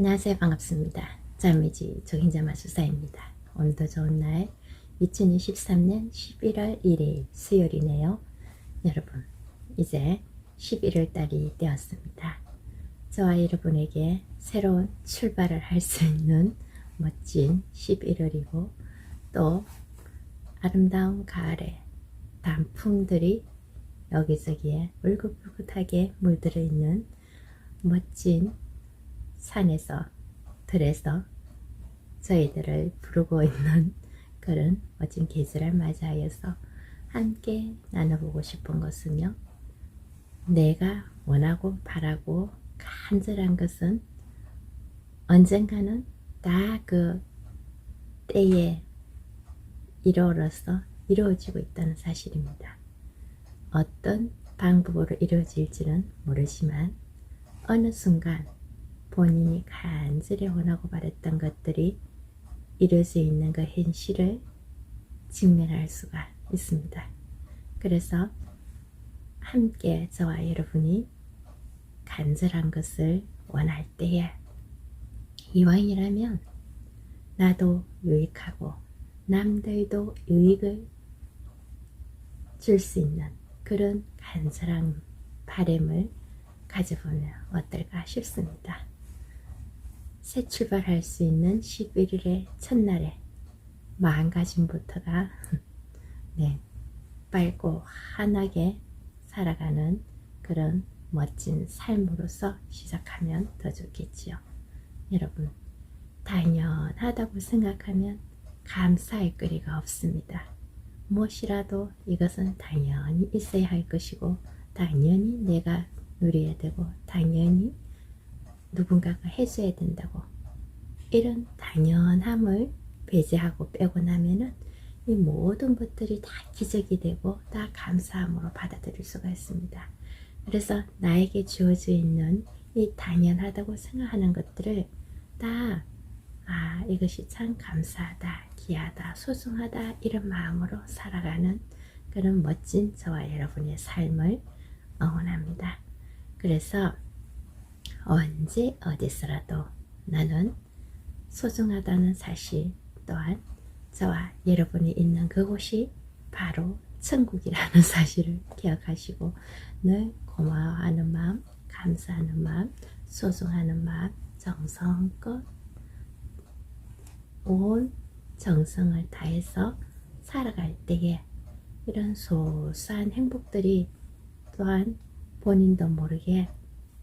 안녕하세요. 반갑습니다. 짬미지 조గిం자 마술사입니다. 오늘도 좋은 날 2023년 11월 1일 수요일이네요. 여러분, 이제 11월 달이 되었습니다. 저와 여러분에게 새로운 출발을 할 수 있는 멋진 11월이고 또 아름다운 가을의 단풍들이 여기저기에 울긋불긋하게 물들어 있는 멋진 산에서 들에서 저희들을 부르고 있는 그런 멋진 계절을 맞이하여서 함께 나눠보고 싶은 것은요. 내가 원하고 바라고 간절한 것은 언젠가는 다 그 때에 이루어서 이루어지고 있다는 사실입니다. 어떤 방법으로 이루어질지는 모르지만 어느 순간 본인이 간절히 원하고 바랬던 것들이 이루어져 있는 그 현실을 직면할 수가 있습니다. 그래서 함께 저와 여러분이 간절한 것을 원할 때에 이왕이라면 나도 유익하고 남들도 유익을 줄 수 있는 그런 간절한 바램을 가져보면 어떨까 싶습니다. 새 출발할 수 있는 11일의 첫날에 마음가짐부터가 네, 밝고 환하게 살아가는 그런 멋진 삶으로서 시작하면 더 좋겠지요. 여러분, 당연하다고 생각하면 감사할 거리가 없습니다. 무엇이라도 이것은 당연히 있어야 할 것이고, 당연히 내가 누려야 되고, 당연히 누군가가 해줘야 된다고. 이런 당연함을 배제하고 빼고 나면은 이 모든 것들이 다 기적이 되고 다 감사함으로 받아들일 수가 있습니다. 그래서 나에게 주어져 있는 이 당연하다고 생각하는 것들을 다 아, 이것이 참 감사하다, 귀하다, 소중하다, 이런 마음으로 살아가는 그런 멋진 저와 여러분의 삶을 응원합니다. 그래서 언제 어디서라도 나는 소중하다는 사실 또한 저와 여러분이 있는 그곳이 바로 천국이라는 사실을 기억하시고 늘 고마워하는 마음, 감사하는 마음, 소중하는 마음, 정성껏 온 정성을 다해서 살아갈 때에 이런 소소한 행복들이 또한 본인도 모르게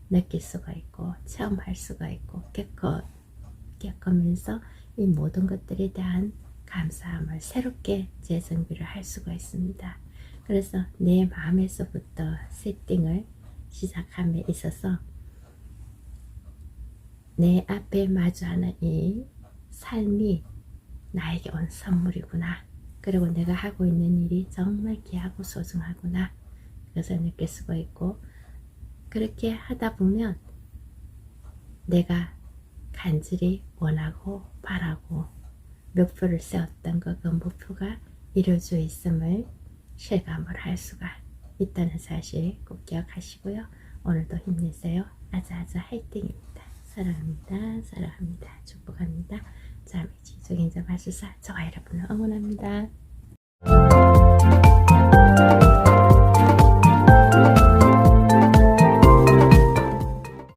느낄 수가 있고 체험할 수가 있고 겪어, 겪으면서 이 모든 것들에 대한 감사함을 새롭게 재정비를 할 수가 있습니다. 그래서 내 마음에서부터 세팅을 시작함에 있어서 내 앞에 마주하는 이 삶이 나에게 온 선물이구나. 그리고 내가 하고 있는 일이 정말 귀하고 소중하구나. 그것을 느낄 수가 있고 그렇게 하다 보면 내가 간절히 원하고 바라고 목표를 세웠던 그, 그 목표가 이루어져 있음을 실감을 할 수가 있다는 사실 꼭 기억하시고요. 오늘도 힘내세요. 아자아자 화이팅입니다. 사랑합니다. 사랑합니다. 축복합니다. 자매지 조గిం자 마술사 저와 여러분을 응원합니다.